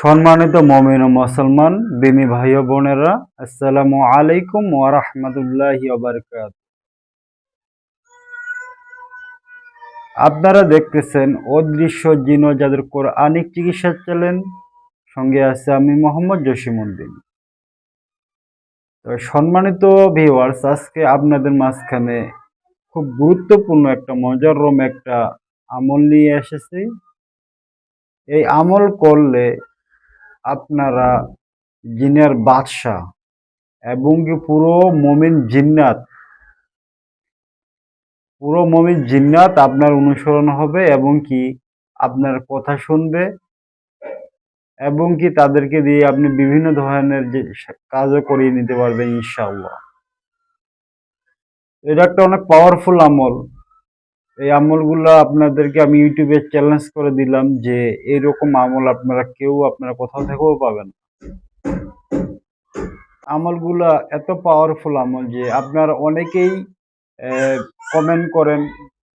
সম্মানিত মমিন ও মুসলমান, বিমি ভাই ও বোনেরা, আসসালামু আলাইকুম ওয়া রাহমাতুল্লাহি ওয়া বারাকাতুহু। আপনারা দেখতেছেন অদৃশ্য জিন যাদের কোরআনিক চিকিৎসা চলেন সঙ্গে আছে আমি মোহাম্মদ জসিমউদ্দিন। তো সম্মানিত ভিউয়ার্স আজকে আপনাদের মাঝখানে খুব গুরুত্বপূর্ণ একটা মজাররম একটা আমল নিয়ে এসেছি। এই আমল করলে আপনারা জিনের বাদশাহ এবং কি পুরো মমিন জিন্নাত? পুরো মমিন জিন্নাত আপনার অনুসরণ হবে এবং কি আপনার কথা শুনবে এবং কি তাদেরকে দিয়ে আপনি বিভিন্ন ধরনের যে কাজও করিয়ে নিতে পারবেন, ইনশাআল্লাহ। এটা একটা অনেক পাওয়ারফুল আমল। এই আমলগুলো আপনাদেরকে আমি ইউটিউবে চ্যালেঞ্জ করে দিলাম যে এরকম আমল আপনারা কেউ আপনারা কোথাও থেকেও পাবেন। আমলগুলা এত পাওয়ারফুল আমল যে আপনারা অনেকেই কমেন্ট করেন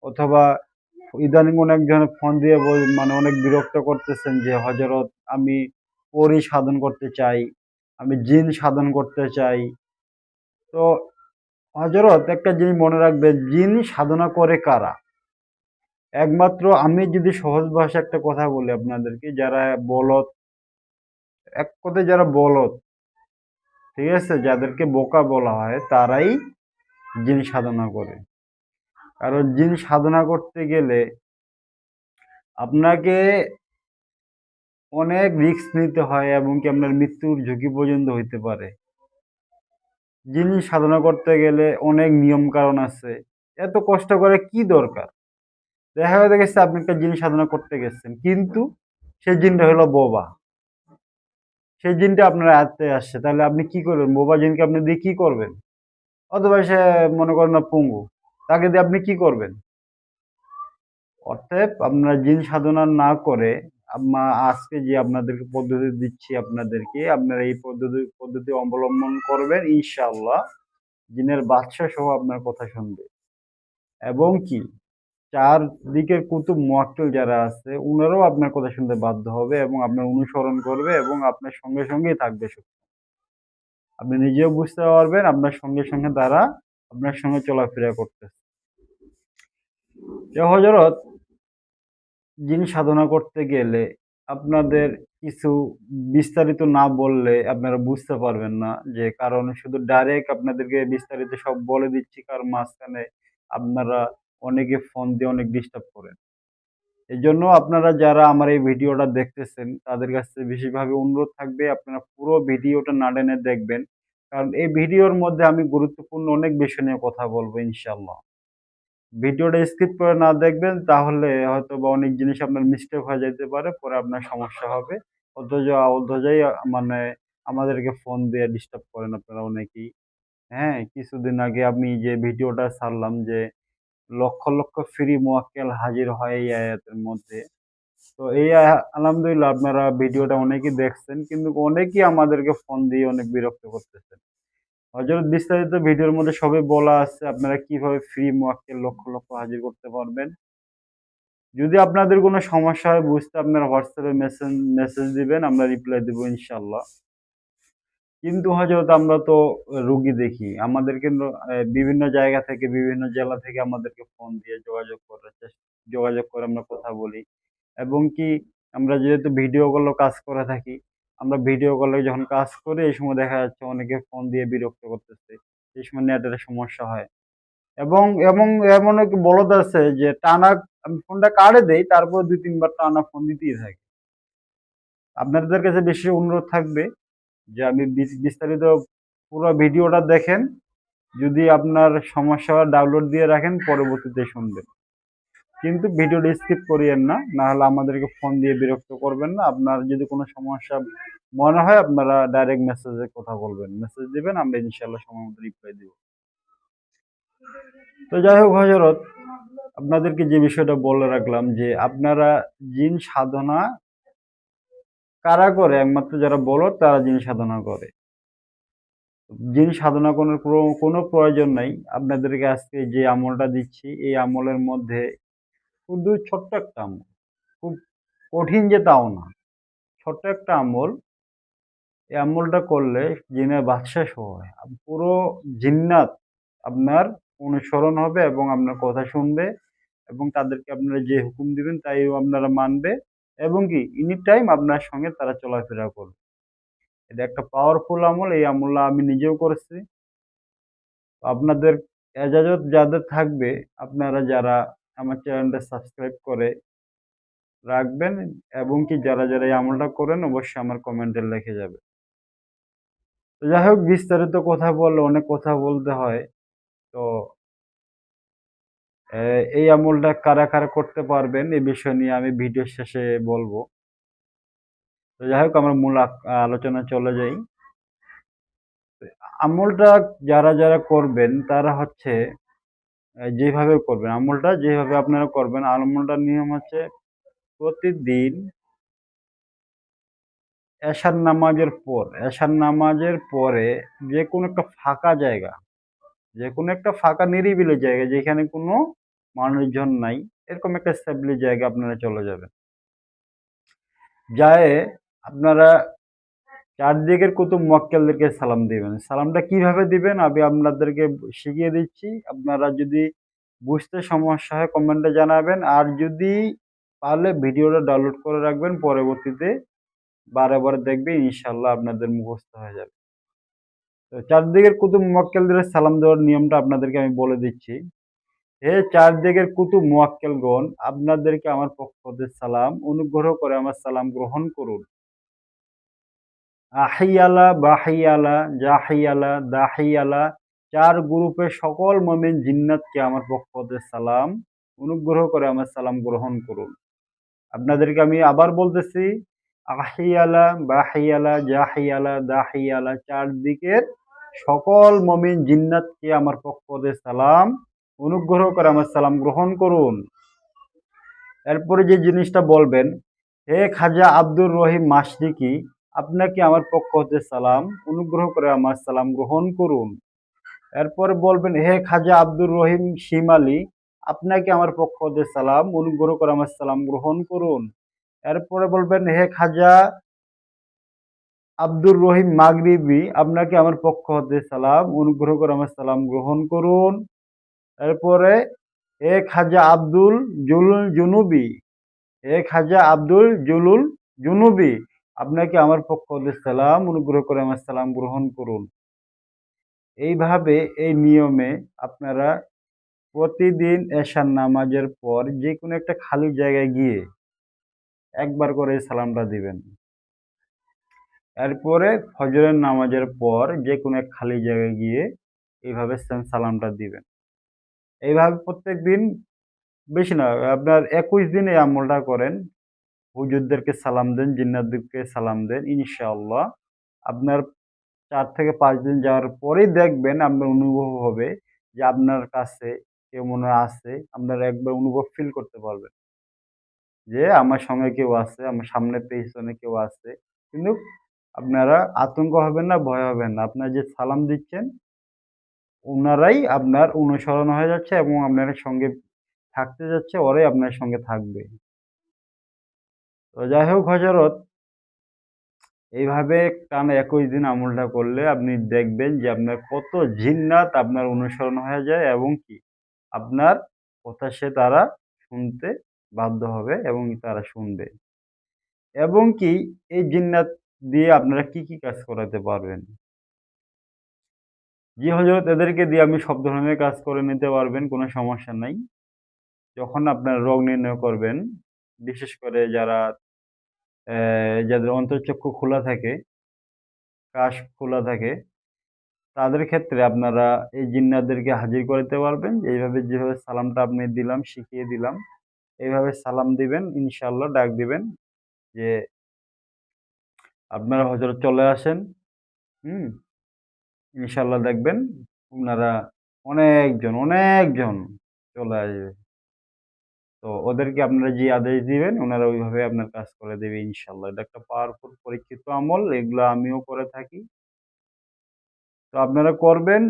অথবা ইদানিং অনেক ধরনের ফোন দিয়ে মানে অনেক বিরক্ত করতেছেন যে হজরত আমি পরি সাধন করতে চাই, আমি জিন সাধন করতে চাই তো হজরত একটা জিনিস মনে রাখবে জিন সাধনা করে কারা একমাত্র আমি যদি সহজ ভাষা একটা কথা বলি আপনাদেরকে, যারা বলদ, এক কথায় যারা বলদ, ঠিক আছে, যাদেরকে বোকা বলা হয়, তারাই জিন সাধনা করে। কারণ জিন সাধনা করতে গেলে আপনাকে অনেক রিস্ক নিতে হয় এবং কি আপনার মৃত্যুর ঝুঁকি পর্যন্ত হইতে পারে। জিন সাধনা করতে গেলে অনেক নিয়ম কারণ আছে। এত কষ্ট করে কি দরকার? দেখা হয়ে গেছে আপনি একটা জিন সাধনা করতে গেছেন, কিন্তু সেই জিনটা হলো বোবা। সেই জিনটা আপনার আয়ত্তে আসছে, তাহলে আপনি কি করবেন? বোবা জিনকে আপনি দিয়ে কি করবেন? অথবা সে মনে করেন না পঙ্গু, তাকে দিয়ে আপনি কি করবেন? অর্থাৎ আপনারা জিন সাধনা না করে আজকে যে আপনাদেরকে পদ্ধতি দিচ্ছি আপনাদেরকে, আপনারা এই পদ্ধতি পদ্ধতি অবলম্বন করবেন, ইনশাআল্লাহ। জিনের বাদশাহ সহ আপনার কথা শুনবে। এবং কি? চার দিকের কুতুব মোয়াক্কেল যারা আছে, উনারাও আপনার কথা শুনতে বাধ্য হবে এবং আপনার অনুসরণ করবে এবং আপনার সঙ্গে সঙ্গেই থাকবে আপনি নিজেও বুঝতে পারবেন, আপনার সঙ্গে সঙ্গে তারা আপনার সঙ্গে চলাফেরা করতেছে। হজরত জিন সাধনা করতে গেলে আপনাদের কিছু বিস্তারিত না বললে আপনারা বুঝতে পারবেন না যে কারণ শুধু ডাইরেক্ট আপনাদেরকে বিস্তারিত সব বলে দিচ্ছি, কারণ মাঝখানে আপনারা অনেকে ফোন দিয়ে অনেক ডিস্টার্ব করেন। এই জন্য আপনারা যারা আমার এই ভিডিওটা দেখতেছেন, তাদের কাছে বিশেষভাবে অনুরোধ থাকবে, আপনারা পুরো ভিডিওটা না টেনে দেখবেন। কারণ এই ভিডিওর মধ্যে আমি গুরুত্বপূর্ণ অনেক বিষয় নিয়ে কথা বলব ইনশাল্লাহ ভিডিওটা স্কিপ করে না দেখবেন, তাহলে হয়তো বা অনেক জিনিস আপনার মিস্টেক হয়ে যেতে পারে, পরে আপনার সমস্যা হবে। অথচ, অথচই মানে আমাদেরকে ফোন দিয়ে ডিস্টার্ব করেন আপনারা অনেকেই। হ্যাঁ কিছুদিন আগে আমি যে ভিডিওটা ছাড়লাম যে লক্ষ লক্ষ ফ্রি মোয়াক্কেল হাজির হয় এই আয়াতের মধ্যে। তো এই আলহামদুলিল্লাহ আপনারা ভিডিওটা অনেকেই দেখছেন, কিন্তু অনেকেই আমাদেরকে ফোন দিয়ে অনেক বিরক্ত করতেছেন। হজরত বিস্তারিত ভিডিওর মধ্যে সবই বলা আছে, আপনারা কীভাবে ফ্রি মোয়াক্কেল লক্ষ লক্ষ হাজির করতে পারবেন। যদি আপনাদের কোনো সমস্যা হয়, বুঝতে আপনারা হোয়াটসঅ্যাপে মেসেজ মেসেজ দিবেন, আমরা রিপ্লাই দেবো ইনশাল্লাহ কিন্তু হজরত আমরা তো রুগী দেখি। আমাদেরকে বিভিন্ন জায়গা থেকে, বিভিন্ন জেলা থেকে আমাদেরকে ফোন দিয়ে যোগাযোগ করার চেষ্টা, যোগাযোগ করে আমরা কথা বলি। এবং কি, আমরা যেহেতু ভিডিও কলও কাজ করে থাকি, আমরা ভিডিও কলে যখন কাজ করি, এই সময় দেখা যাচ্ছে অনেকে ফোন দিয়ে বিরক্ত করতেছে। এই সময় নেটের সমস্যা হয়। এবং এবং এমন এক বলদ আছে যে টানা, আমি ফোনটা কাড়ে দেই, তারপর দুই, তিনবার টানা ফোন দিতেই থাকে। আপনাদের কাছে বেশি অনুরোধ থাকবে যে বিস- বিস্তারিত পুরো ভিডিওটা দেখেন, যদি আপনার সমস্যা ডাউনলোড দিয়ে রাখেন, পরবর্তীতে শুনবেন। কিন্তু ভিডিওটা স্কিপ করিয়েন না না হলে আমাদেরকে ফোন দিয়ে বিরক্ত করবেন না। আপনার যদি কোনো সমস্যা মনে হয়, আপনারা ডাইরেক্ট মেসেজে কথা বলবেন। মেসেজ দিবেন, আমরা ইনশাল্লাহ সময় মতো রিপ্লাই দিব। তো যাই হোক হজরত আপনাদেরকে যে বিষয়টা বলে রাখলাম যে আপনারা জিন সাধনা কারা করে? একমাত্র যারা বলো তারা জিন সাধনা করে। জিন সাধনা কোনো কোনো প্রয়োজন নাই। আপনাদেরকে আজকে যে আমলটা দিচ্ছি, এই আমলের মধ্যে শুধু ছোট্ট একটা আমল। খুব কঠিন যে তাও না। ছোট্ট একটা আমল। এই আমলটা করলে জিনের বাদশা সহ হয়। পুরো জিন্নাত আপনার অনুসরণ হবে এবং আপনার কথা শুনবে এবং তাদেরকে আপনারা যে হুকুম দিবেন তাই আপনারা মানবে। এবং কি এনি টাইম আপনার সঙ্গে তারা চলাফেরা করবে। এটা একটা পাওয়ারফুল আমল, এই আমলটা আমি নিজেও করেছি। আপনাদের এজাজত যাদের থাকবে, আপনারা যারা আমার চ্যানেলটা সাবস্ক্রাইব করে রাখবেন এবং কি, যারা যারা এই আমলটা করেন, অবশ্যই আমার কমেন্টে লিখে যাবে। তো যাই হোক, বিস্তারিত কথা বললে অনেক কথা বলতে হয়। তো এই আমলটা কারা কারা করতে পারবেন এই বিষয় নিয়ে আমি ভিডিও শেষে বলব। তো যাই হোক, আমরা মূল আলোচনা চলে যাই। আমলটা যারা যারা করবেন, তারা হচ্ছে যেভাবে করবেন, আমলটা যেভাবে আপনারা করবেন, আমলটার নিয়ম হচ্ছে প্রতিদিন এশার নামাজের পর, এশার নামাজের পরে যে কোনো একটা ফাঁকা জায়গা, যে কোনো একটা ফাঁকা নিরিবিলি জায়গা, যেখানে কোনো মানুষজন নাই, এরকম একটা স্টেবলি জায়গা আপনারা চলে যাবেন। যায় আপনারা চারদিকের কুতুব মক্কেলদেরকে সালাম দিবেন। সালামটা কীভাবে দিবেন আমি আপনাদেরকে শিখিয়ে দিচ্ছি। আপনারা যদি বুঝতে সমস্যা হয় কমেন্টে জানাবেন। আর যদি পারলে ভিডিওটা ডাউনলোড করে রাখবেন, পরবর্তীতে বারে বারে দেখবেন ইনশাল্লাহ আপনাদের মুখস্থ হয়ে যাবে। তো চারদিকের কুতুব মক্কেলদের সালাম দেওয়ার নিয়মটা আপনাদেরকে আমি বলে দিচ্ছি। হে চারদিকের কুতুব মোয়াক্কেলগণ, আপনাদেরকে আমার পক্ষ হতে সালাম, অনুগ্রহ করে আমার সালাম গ্রহণ করুন। আহিয়ালা, বাহিয়ালা, জাহিয়ালা, দাহিয়ালা, চার গ্রুপের সকল মমিন জিন্নাতকে আমার পক্ষ হতে সালাম, অনুগ্রহ করে আমার সালাম গ্রহণ করুন। আপনাদেরকে আমি আবার বলতেছি, আহিয়ালা, বাহিয়ালা, জাহিয়ালা, দাহিয়ালা, চারদিকের সকল মমিন জিন্নাতকে আমার পক্ষ হতে সালাম অনুগ্রহ করে আমার সালাম গ্রহণ করুন। এরপরে যে জিনিসটা বলবেন, হে খাজা আব্দুর রহিম মাসদিকি, আপনাকে আমার পক্ষ হতে সালাম, অনুগ্রহ করে আমার সালাম গ্রহণ করুন। এরপরে বলবেন, হে খাজা আব্দুর রহিম শিমালি আপনাকে আমার পক্ষ হতে সালাম, অনুগ্রহ করে আমার সালাম গ্রহণ করুন। এরপরে বলবেন, হে খাজা আব্দুর রহিম মাগরিবি, আপনাকে আমার পক্ষ হতে সালাম, অনুগ্রহ করে আমার সালাম গ্রহণ করুন। এরপরে হে খাজা আব্দুল জুলুল জুনুবি হে খাজা আব্দুল জুলুল জুনুবি। আপনাকে আমার পক্ষ সালাম, অনুগ্রহ করে আমার সালাম গ্রহণ করুন। এইভাবে এই নিয়মে আপনারা প্রতিদিন এশার নামাজের পর যে কোনো একটা খালি জায়গায় গিয়ে একবার করে সালামটা দিবেন। এরপরে ফজরের নামাজের পর যে কোনো এক খালি জায়গায় গিয়ে এইভাবে সালামটা দিবেন। এইভাবে প্রত্যেক দিন বেশি না, আপনার একুশ দিন এই আমলটা করেন। হুজুরদেরকে সালাম দেন, জিন্নাতদেরকে সালাম দেন, ইনশাআল্লাহ। আপনার চার থেকে পাঁচ দিন যাওয়ার পরেই দেখবেন আপনার অনুভব হবে যে আপনার কাছে কেউ মনে আছে, আপনার একবার অনুভব ফিল করতে পারবেন। যে আমার সঙ্গে কেউ আছে, আমার সামনে পেছনে কেউ আছে। কিন্তু আপনারা আতঙ্ক হবেন না, ভয় হবেন না। আপনারা যে সালাম দিচ্ছেন ওনারাই আপনার অনুসরণ হয়ে যাচ্ছে এবং আপনার সঙ্গে থাকতে যাচ্ছে, ওরাই আপনার সঙ্গে থাকবে। তো যাই হোক হজরত এইভাবে টানা একুশ দিন আমলটা করলে আপনি দেখবেন যে আপনার কত জিন্নাত আপনার অনুসরণ হয়ে যায় এবং কি আপনার কথা সে তারা শুনতে বাধ্য হবে এবং তারা শুনবে। এবং কি এই জিন্নাত দিয়ে আপনারা কি কি কাজ করাতে পারবেন? জি হজরত এদেরকে দিয়ে আপনি সব ধরনের কাজ করে নিতে পারবেন, কোনো সমস্যা নাই। যখন আপনার রোগ নির্ণয় করবেন, বিশেষ করে যারা যাদের অন্তর্চক্ষু খোলা থাকে, কাশ খোলা থাকে, তাদের ক্ষেত্রে আপনারা এই জিন্নাদেরকে হাজির করতে পারবেন। এইভাবে যেভাবে সালামটা আপনি দিলাম, শিখিয়ে দিলাম, এইভাবে সালাম দিবেন ইনশাল্লাহ ডাক দিবেন যে, আপনারা হজরত চলে আসেন, হুম? ইনশাল্লাহ দেখবেন আপনারা অনেকজন অনেকজন চলে আসবে। তো ওদেরকে আপনারা যে আদেশ দিবেন, ওনারা ওইভাবে আপনার কাজ করে দেবে ইনশাল্লাহ। এটা একটা পাওয়ারফুল পরীক্ষিত আমল, এগুলো আমিও করে থাকি। তো আপনারা করবেন,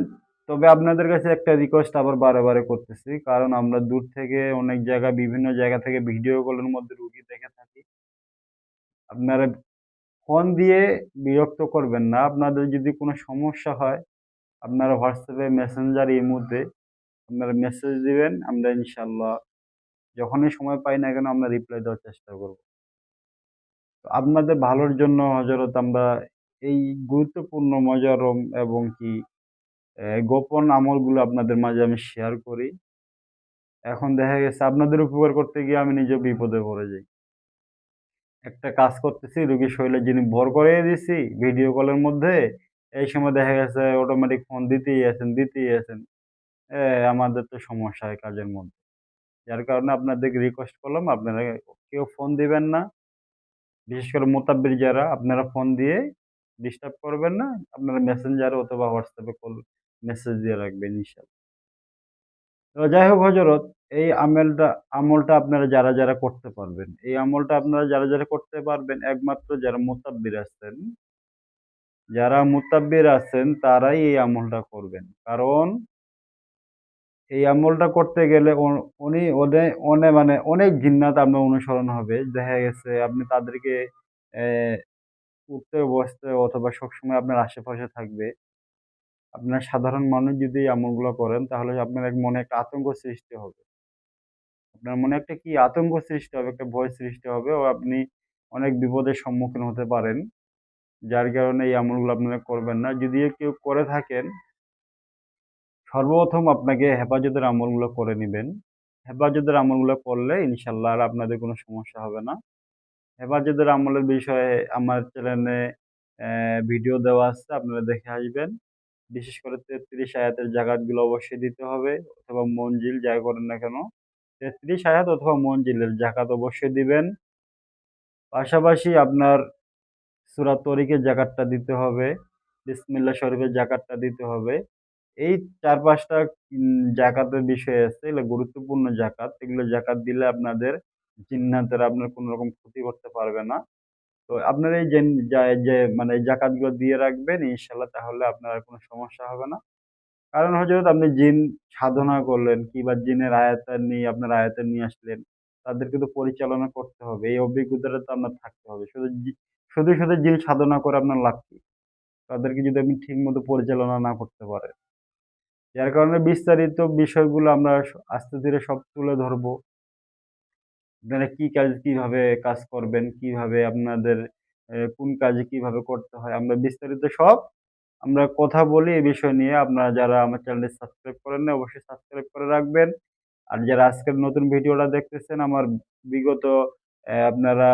তবে আপনাদের কাছে একটা রিকোয়েস্ট আবার বারে বারে করতেছি, কারণ আমরা দূর থেকে অনেক জায়গা, বিভিন্ন জায়গা থেকে ভিডিও কলের মধ্যে রুগী দেখে থাকি। আপনারা ফোন দিয়ে বিরক্ত করবেন না। আপনাদের যদি কোনো সমস্যা হয়, আপনারা হোয়াটসঅ্যাপে মেসেঞ্জার ইমোতে আপনারা মেসেজ দিবেন, আমরা ইনশাল্লাহ যখনই সময় পাই না কেন আমরা রিপ্লাই দেওয়ার চেষ্টা করব। তো আপনাদের ভালোর জন্য হজরত আমরা এই গুরুত্বপূর্ণ মজরম এবং কি গোপন আমলগুলো আপনাদের মাঝে আমি শেয়ার করি। এখন দেখা গেছে আপনাদের উপকার করতে গিয়ে আমি নিজে বিপদে পড়ে যাই। একটা কাজ করতেছি, রুগীর শরীরে যিনি ভর করে দিছি ভিডিও কলের মধ্যে, এই সময় দেখা গেছে অটোমেটিক ফোন দিতেই আছেন দিতেই আছেন। আমাদের তো সমস্যা হয় কাজের মধ্যে। যার কারণে আপনাদেরকে রিকোয়েস্ট করলাম, আপনারা কেউ ফোন দিবেন না। বিশেষ করে মোতাব্বির যারা, আপনারা ফোন দিয়ে ডিস্টার্ব করবেন না। আপনারা মেসেঞ্জারে অথবা হোয়াটসঅ্যাপে কল মেসেজ দিয়ে রাখবেন, ইনশাল্লাহ। তো যাই হোক হজরত এই আমলটা আমলটা আপনারা যারা যারা করতে পারবেন, এই আমলটা আপনারা যারা যারা করতে পারবেন, একমাত্র যারা মোতাব্বির আছেন, যারা মুতাব্বির আছেন, তারাই এই আমলটা করবেন। কারণ এই আমলটা করতে গেলে উনি ওদের মানে অনেক জিন্নাত আপনার অনুসরণ হবে। দেখা গেছে আপনি তাদেরকে উঠতে, বসতে অথবা সবসময় আপনার আশেপাশে থাকবে। আপনার সাধারণ মানুষ যদি এই আমলগুলো করেন, তাহলে আপনার এক মনে একটা আতঙ্ক সৃষ্টি হবে। আপনার মনে একটা কি আতঙ্ক সৃষ্টি হবে, একটা ভয় সৃষ্টি হবে ও আপনি অনেক বিপদের সম্মুখীন হতে পারেন। যার কারণে এই আমলগুলো আপনারা করবেন না। যদি কেউ করে থাকেন, সর্বপ্রথম আপনাকে হেফাজতের আমলগুলো করে নেবেন। হেফাজতের আমলগুলো করলে ইনশাল্লাহ আর আপনাদের কোনো সমস্যা হবে না। হেফাজতের আমলের বিষয়ে আমার চ্যানেলে ভিডিও দেওয়া আছে, আপনারা দেখে আসবেন। বিশেষ করে তেত্রিশ আয়াতের জায়গাগুলো অবশ্যই দিতে হবে, অথবা মঞ্জিল যাই করেন না কেন, তেত্রিশ আয়াত অথবা মঞ্জিলের জাকাত অবশ্যই দিবেন। পাশাপাশি আপনার সুরা তরিকের জাকাতটা দিতে হবে বিসমিল্লা শরীফের জাকাতটা দিতে হবে। এই চার পাঁচটা জাকাতের বিষয় আছে, এগুলো গুরুত্বপূর্ণ জাকাত। এগুলো জাকাত দিলে আপনাদের জিন্নাতের আপনার কোনো রকম ক্ষতি করতে পারবে না। তো আপনার এই যে মানে জাকাতগুলো দিয়ে রাখবেন ইনশাল্লাহ তাহলে আপনার কোনো সমস্যা হবে না। কারণ হজরত আপনি জিন সাধনা করলেন, কিংবা জিনের আয়াতার নিয়ে, আপনার আয়াতার নিয়ে আসলেন, তাদেরকে তো পরিচালনা করতে হবে, এই অভিজ্ঞতাটা তো আপনার থাকতে হবে। শুধু শুধু শুধু জিন সাধনা করে আপনার লাভ কি? তাদেরকে যদি আপনি ঠিক মতো পরিচালনা না করতে পারেন। যার কারণে বিস্তারিত বিষয়গুলো আমরা আস্তে ধীরে সব তুলে ধরবো। আপনারা কি কাজ কীভাবে কাজ করবেন? কীভাবে আপনাদের কোন কাজে কীভাবে করতে হয়? আমরা বিস্তারিত সব আমরা কথা বলি এই বিষয় নিয়ে। আপনারা যারা আমার চ্যানেলটি সাবস্ক্রাইব করেন না অবশ্যই সাবস্ক্রাইব করে রাখবেন। আর যারা আজকের নতুন ভিডিওটা দেখতেছেন, আমার বিগত আপনারা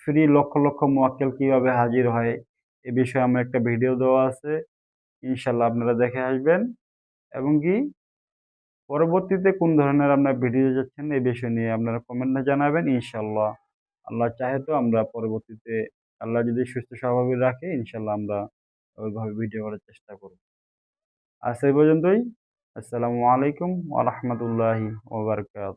ফ্রি লক্ষ লক্ষ মোয়াক্কেল কীভাবে হাজির হয়, এ বিষয়ে আমার একটা ভিডিও দেওয়া আছে। ইনশাল্লাহ আপনারা দেখে আসবেন। এবং কি? পরবর্তীতে কোন ধরনের আপনার ভিডিও যাচ্ছেন এই বিষয় নিয়ে আপনারা কমেন্টে জানাবেন ইনশাল্লাহ আল্লাহ চাহে তো আমরা পরবর্তীতে আল্লাহ যদি সুস্থ স্বাভাবিক রাখে ইনশাল্লাহ আমরা ওইভাবে ভিডিও করার চেষ্টা করব। আর সেই পর্যন্তই। আসসালামু আলাইকুম আ রহমতুল্লাহি ওবরকাত